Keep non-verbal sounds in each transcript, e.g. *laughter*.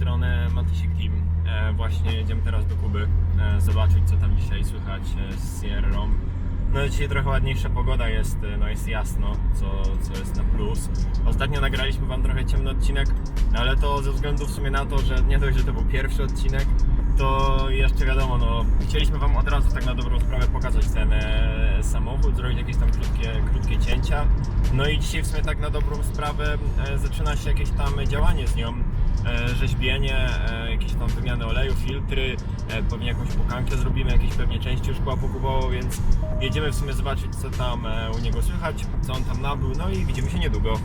strony Matysik Team. E, właśnie jedziemy teraz do Kuby e, zobaczyć co tam dzisiaj słychać e, z Sierrą. No dzisiaj trochę ładniejsza pogoda jest, no jest jasno, co, co jest na plus. Ostatnio nagraliśmy Wam trochę ciemny odcinek, ale to ze względu w sumie na to, że nie dość, że to był pierwszy odcinek, to jeszcze wiadomo, no chcieliśmy Wam od razu tak na dobrą sprawę pokazać ten e, samochód, zrobić jakieś tam krótkie, krótkie cięcia. No i dzisiaj w sumie tak na dobrą sprawę e, zaczyna się jakieś tam działanie z nią, rzeźbienie, e, jakieś tam wymiany oleju, filtry, e, pewnie jakąś pukankę zrobimy, jakieś pewnie części już szkła pokupował, więc jedziemy w sumie zobaczyć co tam e, u niego słychać, co on tam nabył, no i widzimy się niedługo.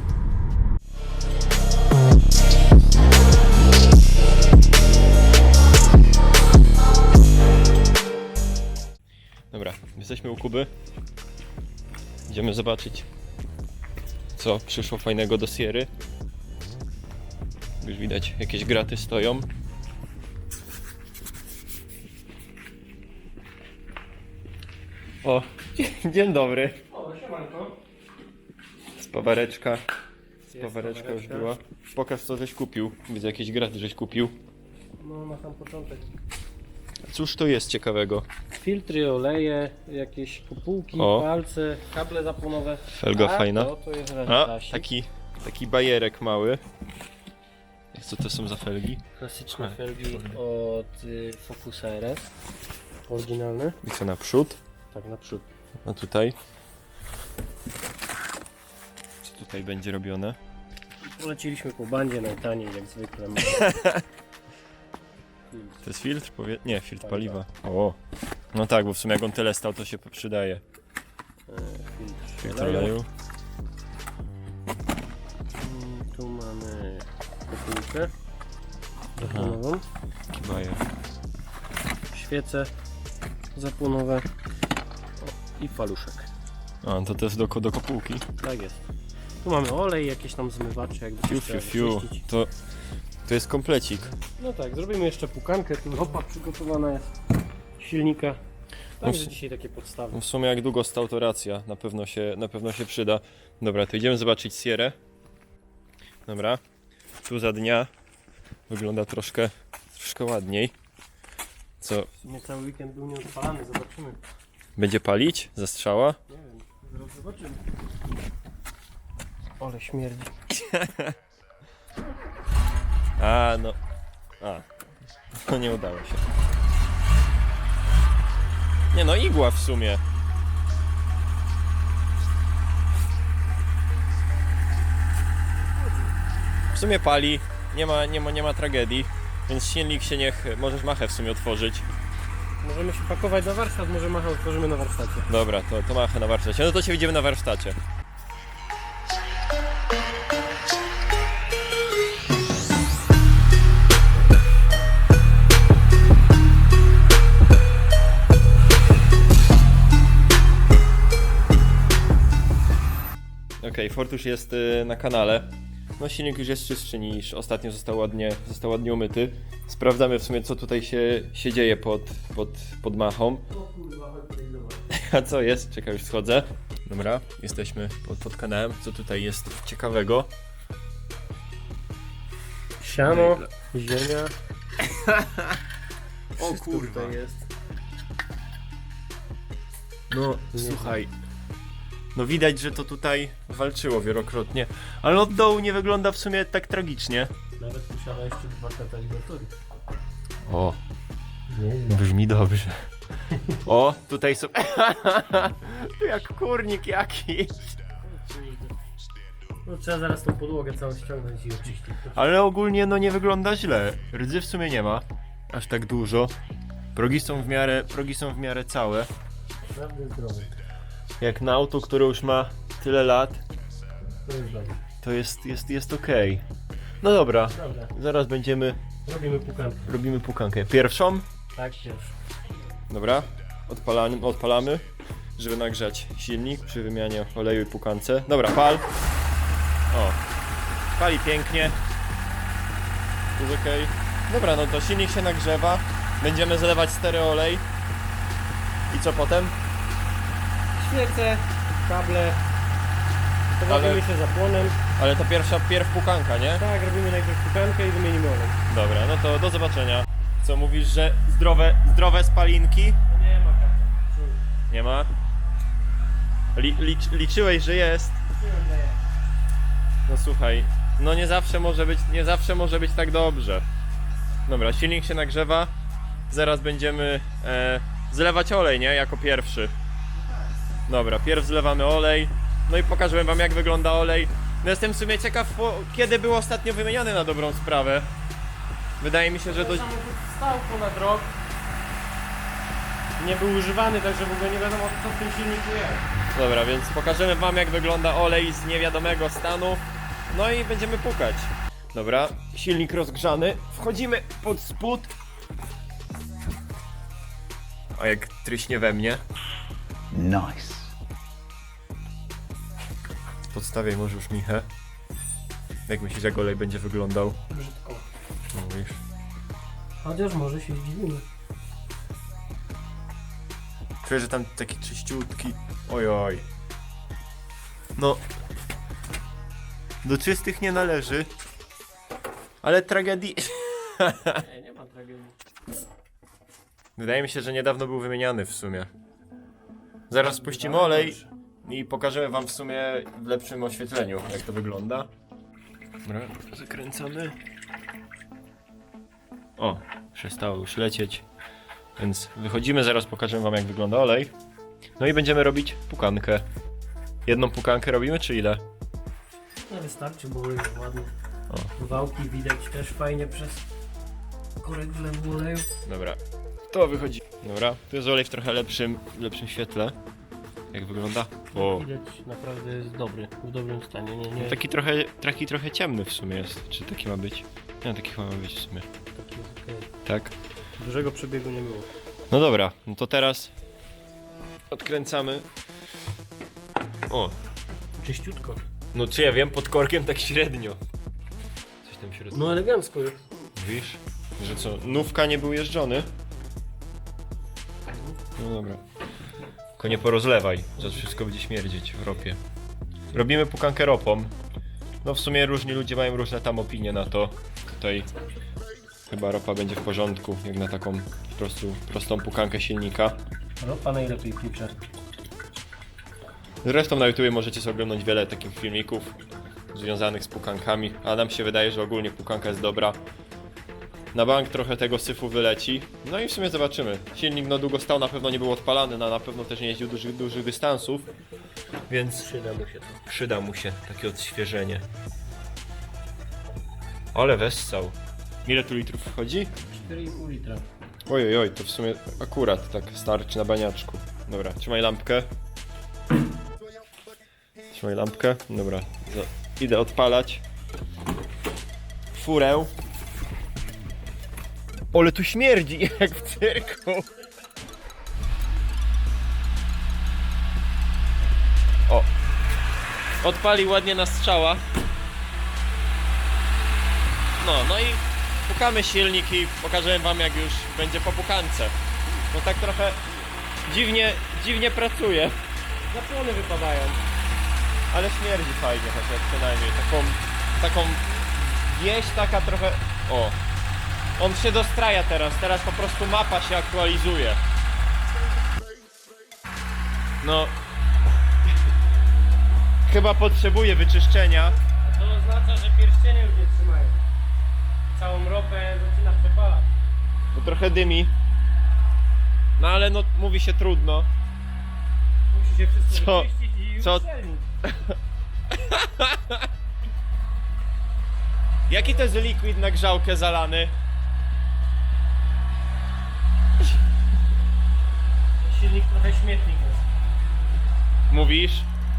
Dobra, jesteśmy u Kuby. Idziemy zobaczyć, co przyszło fajnego do Sierry. Już widać, jakieś graty stoją. O, *laughs* dzień dobry. O, siemanko. Spawareczka. Spawareczka już była. Pokaż co żeś kupił. Widzę jakieś graty żeś kupił. No na sam początek. Cóż to jest ciekawego? Filtry, oleje, jakieś kopułki, O. palce, kable zapłonowe. Felga A fajna. To, to jest A, taki, taki bajerek mały. Co to są za felgi? Klasyczne A, felgi od y, Focusa RS. Oryginalne. I co naprzód? Tak naprzód. A tutaj? Co tutaj będzie robione? Poleciliśmy po bandzie najtaniej jak zwykle. *laughs* To jest filtr? Powie... Nie, filtr Paliwa. paliwa. O. No tak, bo w sumie jak on tyle stał, to się przydaje. E, Filtr, Filtr oleju. Kopułkę zapłonową. Taki bajer. Świece zapłonowe. O, I paluszek. A, to jest do, do kopułki. Tak jest. Tu mamy olej, jakieś tam zmywacze, jakby Fiu, fiu, fiu. To, to jest komplecik. No tak, zrobimy jeszcze pukankę, tu ropa przygotowana jest silnika. Także No dzisiaj takie podstawy. No W sumie jak długo stał, to racja. Na pewno się, na pewno się przyda. Dobra, to idziemy zobaczyć Sierę. Dobra. Tu za dnia wygląda troszkę, troszkę ładniej. Co, W sumie cały weekend był nieodpalany, zobaczymy. będzie palić? Zastrzała? Nie wiem, zaraz zobaczymy. Ole śmierdzi. *laughs* A, no. A. No nie udało się. Nie no, igła w sumie. W sumie pali, nie ma, nie ma, nie ma tragedii, więc silnik się niech, możesz machę w sumie otworzyć. Możemy się pakować na warsztat, może machę otworzymy na warsztacie. Dobra, to, to machę na warsztacie. No to się widzimy na warsztacie. Okej, Fortusz jest y, na kanale. No silnik już jest czystszy niż ostatnio został ładnie, został ładnie umyty. Sprawdzamy w sumie co tutaj się, się dzieje pod, pod, pod machą. A co jest? Czekaj, już schodzę. Dobra, jesteśmy pod, pod kanałem. Co tutaj jest ciekawego? Siano, ziemia. *laughs* O tutaj jest. No, słuchaj. No widać, że to tutaj walczyło wielokrotnie. Ale od dołu nie wygląda w sumie tak tragicznie. Nawet posiada jeszcze dwa katalizatory. O, brzmi dobrze. O, tutaj są... *laughs* tu jak kurnik jakiś. No trzeba zaraz tą podłogę całą ściągnąć i oczyścić. Ale ogólnie no nie wygląda źle. Rdzy w sumie nie ma. Aż tak dużo. Progi są w miarę, progi są w miarę całe. Naprawdę zdrowy. Jak na auto, które już ma tyle lat, To jest jest, jest, okej. No dobra, Dobra, zaraz będziemy, robimy pukankę. robimy pukankę. Pierwszą, Tak, pierwszy. dobra, odpalamy, odpalamy, żeby nagrzać silnik przy wymianie oleju i pukance. Dobra, pal. O, pali pięknie. Jest okej. Dobra, no to silnik się nagrzewa. Będziemy zalewać stereo olej. I co potem? Świece, kable. Pobawimy się zapłonem. Ale to pierwsza, pierw pukanka, nie? Tak, robimy najpierw pukankę i wymienimy olej. Dobra, no to do zobaczenia. Co mówisz, że zdrowe, zdrowe spalinki? Nie ma kata. Nie ma? Li, licz, liczyłeś, że jest. No słuchaj, no nie zawsze może być, nie zawsze może być tak dobrze. Dobra, silnik się nagrzewa. Zaraz będziemy e, zlewać olej, nie? Jako pierwszy. Dobra, pierw zlewamy olej. No i pokażę wam jak wygląda olej. No jestem w sumie ciekaw, po, kiedy był ostatnio wymieniany na dobrą sprawę. Wydaje mi się, że to... Samochód stał ponad rok. Nie był używany, także w ogóle nie wiadomo co w tym silniku jest. Dobra, więc pokażemy wam jak wygląda olej z niewiadomego stanu. No i będziemy pukać. Dobra, silnik rozgrzany. Wchodzimy pod spód. A jak tryśnie we mnie? Nice. Podstawiaj może już Michę. Jak myślisz, jak olej będzie wyglądał? Brzydko. Mówisz. Chociaż może się zdziwimy. Czuję, że tam taki czyściutki. Oj, oj. No. Do czystych nie należy. Ale tragedii. Nie, nie ma tragedii. Wydaje mi się, że niedawno był wymieniany w sumie. Zaraz spuścimy olej i pokażemy wam w sumie w lepszym oświetleniu, jak to wygląda. Dobra, zakręcamy. O, przestało już lecieć. Więc wychodzimy, zaraz pokażemy wam jak wygląda olej. No i będziemy robić pukankę. Jedną pukankę robimy, czy ile? No wystarczy, bo olej jest ładny. O. Wałki widać też fajnie przez korek wlewu oleju. Dobra, to wychodzi. Dobra, tu jest olej w trochę lepszym, lepszym świetle. Jak wygląda? O, Widać naprawdę jest dobry, w dobrym stanie. Nie, nie, taki trochę, taki trochę ciemny w sumie jest. Czy taki ma być? Nie, taki chyba ma być w sumie. taki jest okej. Tak? Dużego przebiegu nie było. No dobra, no to teraz odkręcamy. O, Czyściutko. no czy ja wiem, pod korkiem tak średnio. Coś tam średnio. No elegancko jest. Wiesz? Że co, nówka nie był jeżdżony? No dobra. Tylko nie porozlewaj, zaraz wszystko będzie śmierdzieć w ropie. Robimy pukankę ropą. No w sumie różni ludzie mają różne tam opinie na to. Tutaj chyba ropa będzie w porządku, jak na taką prostu prostą pukankę silnika. Ropa najlepiej piecze. Zresztą na YouTube możecie sobie oglądać wiele takich filmików związanych z pukankami, a nam się wydaje, że ogólnie pukanka jest dobra. Na bank trochę tego syfu wyleci. No i w sumie zobaczymy. Silnik no długo stał, na pewno nie był odpalany, no, na pewno też nie jeździł dużych, dużych dystansów. Więc Przyda mu się to. przyda mu się takie odświeżenie. Ale wessał. Ile tu litrów wchodzi? 4,5 litra. Oj, oj, oj, to w sumie akurat tak starczy na baniaczku. Dobra, trzymaj lampkę. Trzymaj lampkę. Dobra, za- idę odpalać. Furę. Ole tu śmierdzi *laughs* jak w cyrku. O. Odpali ładnie na strzała. No, no i pukamy silnik i pokażę wam jak już będzie po pukance. Bo tak trochę dziwnie, dziwnie pracuje. Zapłony wypadają. Ale śmierdzi fajnie chociaż przynajmniej. Taką, taką wieś taka trochę... O. On się dostraja teraz. Teraz po prostu mapa się aktualizuje. No. Chyba potrzebuje wyczyszczenia. A to oznacza, że pierścienie już nie trzymają. Całą ropę zaczyna przepalać. Bo trochę dymi. No ale no mówi się trudno. Musi się wszystko Co? wyczyścić i Co? uszczelnić. *laughs* Jaki to jest liquid na grzałkę zalany? Silnik trochę śmietnik jest. Mówisz?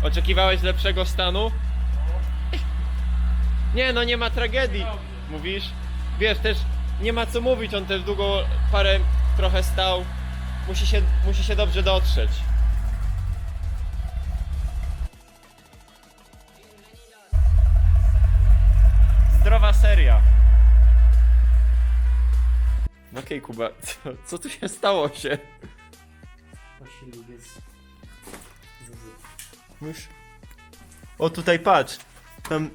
Oczekiwałeś lepszego stanu? Nie, no nie ma tragedii. Mówisz? Wiesz, też nie ma co mówić, on też długo parę trochę stał. Musi się, musi się dobrze dotrzeć. Zdrowa seria. Okej, Kuba, *laughs* co, co tu się stało się? Jest. Już. O tutaj patrz. Tam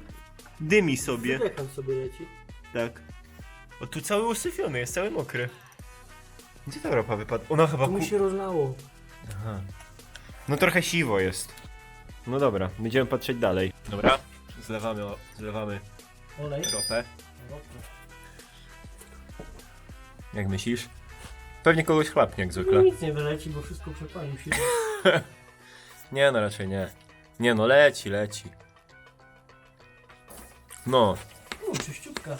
Dymi sobie. Sobie leci. Tak. O, tu cały usyfiony, jest cały mokry. Gdzie ta ropa wypadła? Ona chyba To mi się rozlało. Aha. No trochę siwo jest. No dobra, będziemy patrzeć dalej. Dobra. Zlewamy, o- zlewamy Olej. ropę. Jak myślisz? Pewnie kogoś chlapnie jak No zwykle. nic nie wyleci, bo wszystko przepalił się. *laughs* Nie no, raczej nie. Nie no, leci, leci. No, No, czyściutka.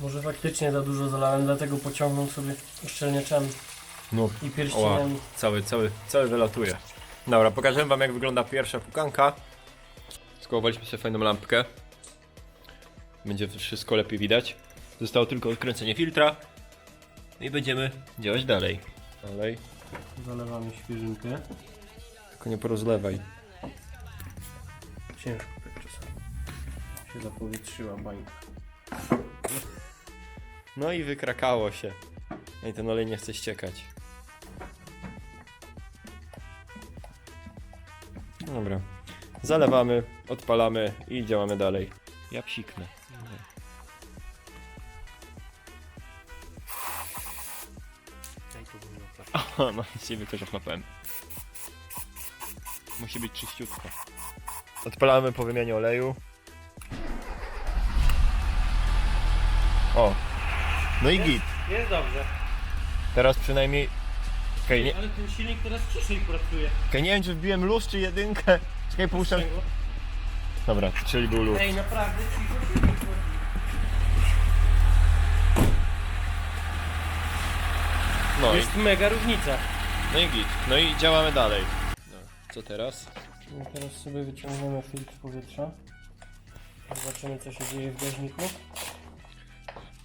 Może faktycznie za dużo zalałem, dlatego pociągnął sobie uszczelniaczami no. i Oła, pierścieniami. cały, cały, cały wylatuje. Dobra, pokażę wam jak wygląda pierwsza pukanka. Skołowaliśmy sobie fajną lampkę. Będzie wszystko lepiej widać. Zostało tylko odkręcenie filtra. I będziemy działać dalej. Dalej. Zalewamy świeżynkę. Tylko nie porozlewaj. Ciężko tak czasami. Się zapowietrzyła bańka. No i wykrakało się. No i ten olej nie chce ściekać. Dobra. Zalewamy, odpalamy i działamy dalej. Ja psiknę. No ciebie też ochlapałem. Musi być czyściutko. Odpalamy po wymianie oleju. O. No i git. Jest dobrze. Teraz przynajmniej... Okej, nie, Ale ten silnik teraz ciszej pracuje. okej, nie wiem czy wbiłem luz czy jedynkę. Czekaj, puszczam. Dobra, czyli był luz. Ej, naprawdę cicho silnik pracuje. No i, Jest mega różnica. no i git. No i działamy dalej. No, co teraz? No teraz sobie wyciągniemy filtr powietrza. Zobaczymy co się dzieje w gaźniku.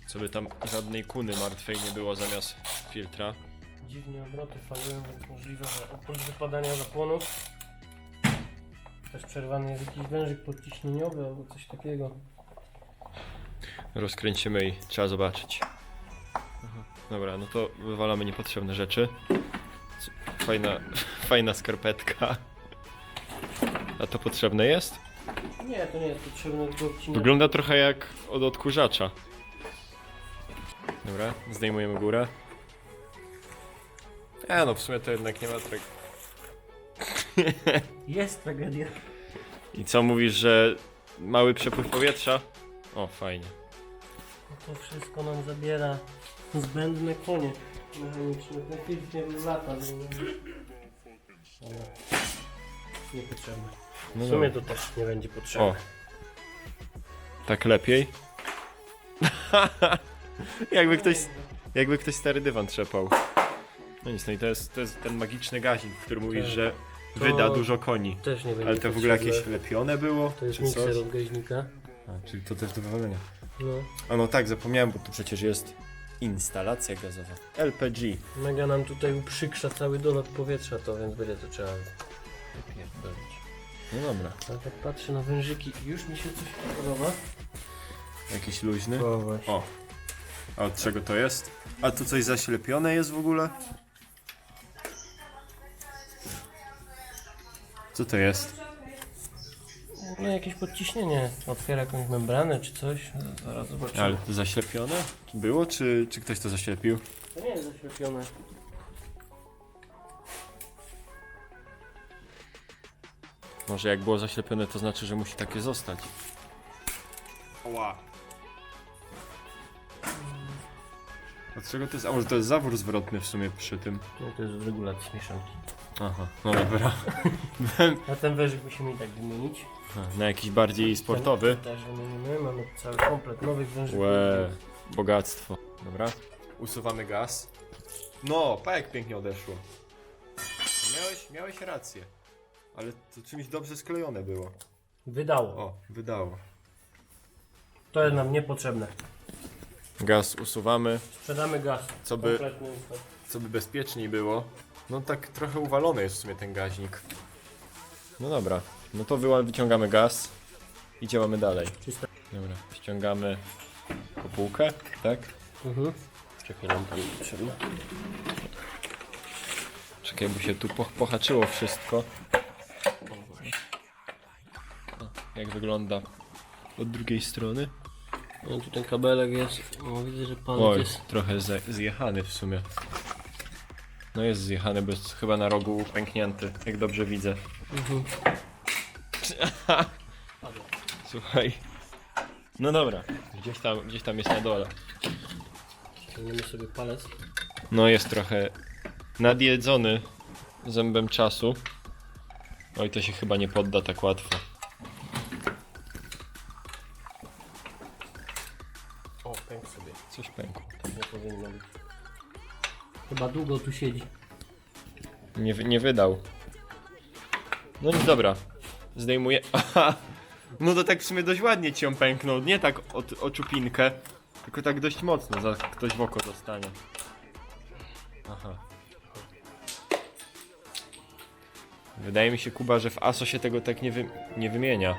Co by tam żadnej kuny martwej nie było zamiast filtra. Dziwnie obroty falują, więc możliwe, że oprócz wypadania zapłonu też przerwany jest jakiś wężyk podciśnieniowy albo coś takiego. Rozkręcimy i trzeba zobaczyć. Dobra, no to wywalamy niepotrzebne rzeczy. Fajna, *laughs* fajna skarpetka. A to potrzebne jest? Nie, to nie jest potrzebne do odcinania. Wygląda trochę jak od odkurzacza. Dobra, zdejmujemy górę. E, no w sumie to jednak nie ma tak. *laughs* Jest tragedia. I co mówisz, że mały przepływ powietrza? O, fajnie. To wszystko nam zabiera zbędne konie mechaniczne. Ten filtr lata. więc nie- Dobra. Niepotrzebne. No W sumie to też nie będzie potrzebne. O. Tak lepiej. *laughs* jakby ktoś, jakby ktoś stary dywan trzepał. No nic, no i to jest, to jest ten magiczny gazik, który mówisz, Tak. że To- wyda dużo koni. Też nie będzie Ale to w ogóle potrzebne. jakieś lepione było? To jest czy mikser coś? od gaźnika. A, czyli to też do wywalenia. No. A no tak, zapomniałem, bo tu przecież jest instalacja gazowa. LPG. Mega nam tutaj uprzykrza cały dolot powietrza to, więc będzie to trzeba wypierdolić. No dobra. Ale tak patrzę na wężyki i już mi się coś podoba. Jakiś luźny. O właśnie. O. A od czego to jest? A tu coś zaślepione jest w ogóle? Co to jest? No jakieś podciśnienie. Otwiera jakąś membranę czy coś. Zaraz zobaczymy. Ale to zaślepione? Było, czy, czy ktoś to zaślepił? To nie jest zaślepione. Może jak było zaślepione, to znaczy, że musi takie zostać. Oła. Od czego to jest? A może to jest zawór zwrotny w sumie przy tym? No to jest od regulacji mieszanki. Aha, no dobra. *laughs* A ten wężyk musimy i tak wymienić. Na jakiś bardziej sportowy. Ten też wymienimy. Mamy cały komplet nowych wężyków. Łe, bogactwo. Dobra. Usuwamy gaz. No, pa jak pięknie odeszło. Miałeś, miałeś rację. Ale to czymś dobrze sklejone było. Wydało. O, wydało. To jest nam niepotrzebne. Gaz usuwamy, Sprzedamy gaz. Co by- Kompletny jest to. co by bezpieczniej było. No tak trochę uwalony jest w sumie ten gaźnik. No dobra, no to wyła- wyciągamy gaz i działamy dalej. Czyste. Dobra, ściągamy kopułkę, tak? Mhm. Czekaj, nam tam potrzebne. Czekaj, bo się tu po, pohaczyło wszystko. O, jak wygląda od drugiej strony. No tu ten kabelek jest. No, widzę, że Oj, jest. trochę ze, zjechany w sumie. No jest zjechany, bo jest chyba na rogu pęknięty, jak dobrze widzę. Mhm. *laughs* Słuchaj. No dobra, gdzieś tam, gdzieś tam jest na dole. Ciągniemy sobie palec. No jest trochę nadjedzony zębem czasu. Oj, to się chyba nie podda tak łatwo. O, pęk sobie. Coś pękło. Tak nie powinno być. Chyba długo tu siedzi. Nie, wy- nie wydał. No nic, dobra. Zdejmuję. *laughs* Aha. No to tak w sumie dość ładnie ci ją pęknął. Nie tak o, o czupinkę, tylko tak dość mocno. Za ktoś w oko dostanie. Aha. Wydaje mi się, Kuba, że w ASO się tego tak nie, wy, nie wymienia.